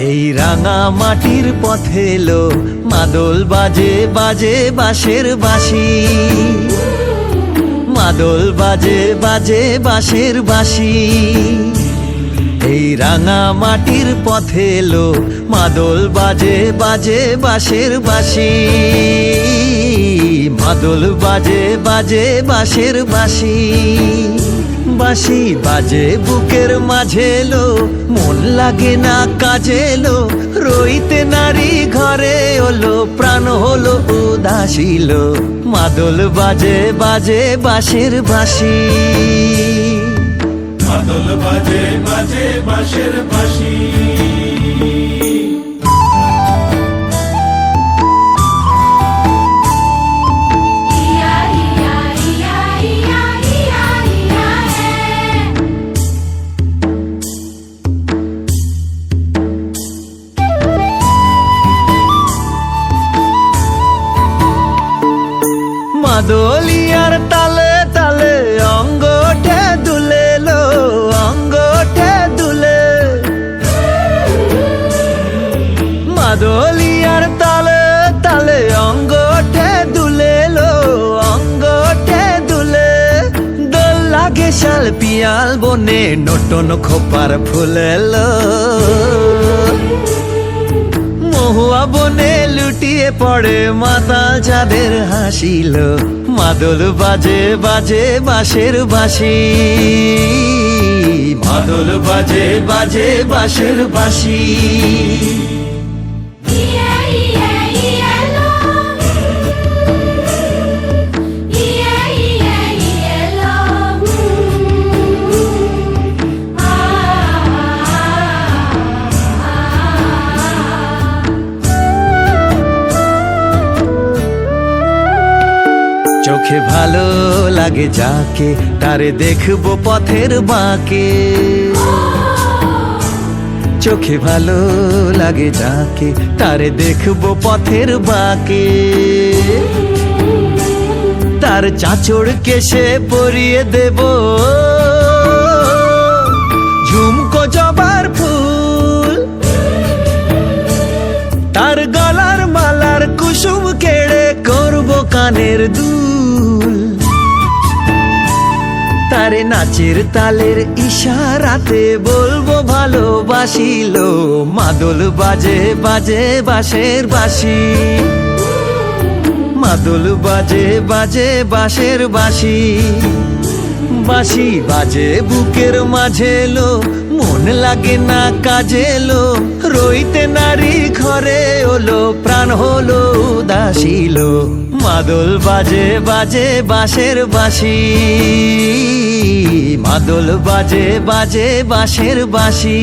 রাঙা মাটির পথে এলো মাদল বাজে বাজে বাঁশের বাঁশি। মাদল বাজে বাজে বাঁশের বাঁশি। এই রাঙা মাটির পথে এলো মাদল বাজে বাজে বাঁশের বাঁশি। মাদল বাজে বাজে বাঁশের বাঁশি। বাঁশি বাজে বুকের মাঝে এলো, মন লাগে না কাজে এলো। রইতে নারী ঘরে হলো প্রাণ হলো উদাসীল মাদল বাজে বাজে বাসের বাঁশি। মাদল বাজে বাজে বাঁশের বাঁশি। মাদলিয়ার তালে তালে অঙ্গঠে দুলে লো অঙ্গঠে দুলে। মাদলিয়ার তালে তালে অঙ্গঠে দুলে লো অঙ্গঠে দুলে। দোল লাগে শাল পিয়াল বনে নটন খোপার ফুলেলো। মহুয়া বনে লুটিয়ে পড়ে মাতাল যাদের হাসিল। মাদল বাজে বাজে বাঁশের বাসি মাদল বাজে বাজে বাঁশের বাঁশি। চোখে ভালো লাগে যাকে, তারে দেখব পথের বাঁকে। চোখে ভালো লাগে যাকে, তারে দেখব পথের বাঁকে। তার চাচড় কেসে পরিয়ে দেব। ঝুমকো জবার ফুল। তার গলার মালার কুসুম কেড়ে করব কানের দুল। তারে নাচের তালের ইশারাতে বলব ভালোবাসিল। মাদল বাজে বাজে বাঁশের বাসি মাদল বাজে বাজে বাঁশের বাঁশি। বাঁশি বাজে, বুকের মাঝে লো মন লাগে না, কাজে লো রইতে নারী ঘরে হলো প্রাণ হলো উদাসীল মাদল বাজে বাজে বাঁশের বাঁশি। মাদল বাজে বাজে বাঁশের বাঁশি।